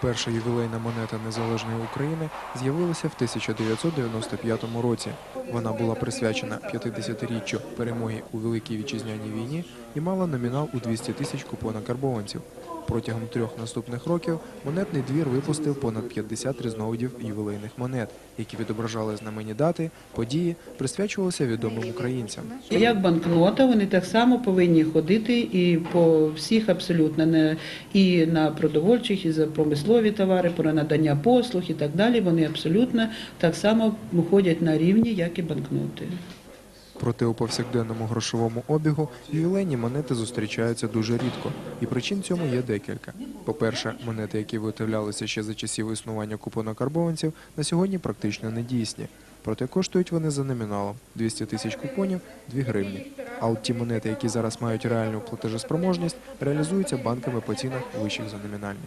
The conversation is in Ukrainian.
Перша ювілейна монета Незалежної України з'явилася в 1995 році. Вона була присвячена 50-річчю перемоги у Великій Вітчизняній війні і мала номінал у 200 тисяч купона карбованців. Протягом трьох наступних років монетний двір випустив понад 50 різновидів ювілейних монет, які відображали знаменні дати, події, присвячувалися відомим українцям. Як банкнота, вони так само повинні ходити і по всіх абсолютно не і на продовольчих, і за промислові товари, про надання послуг і так далі. Вони абсолютно так само ходять на рівні, як і банкноти. Проте у повсякденному грошовому обігу ювілейні монети зустрічаються дуже рідко, і причин цьому є декілька. По-перше, монети, які виготовлялися ще за часів існування купона карбованців, на сьогодні практично не дійсні. Проте коштують вони за номіналом 200 тисяч купонів 2 гривні. А от ті монети, які зараз мають реальну платежеспроможність, реалізуються банками по цінах вищих за номінальні.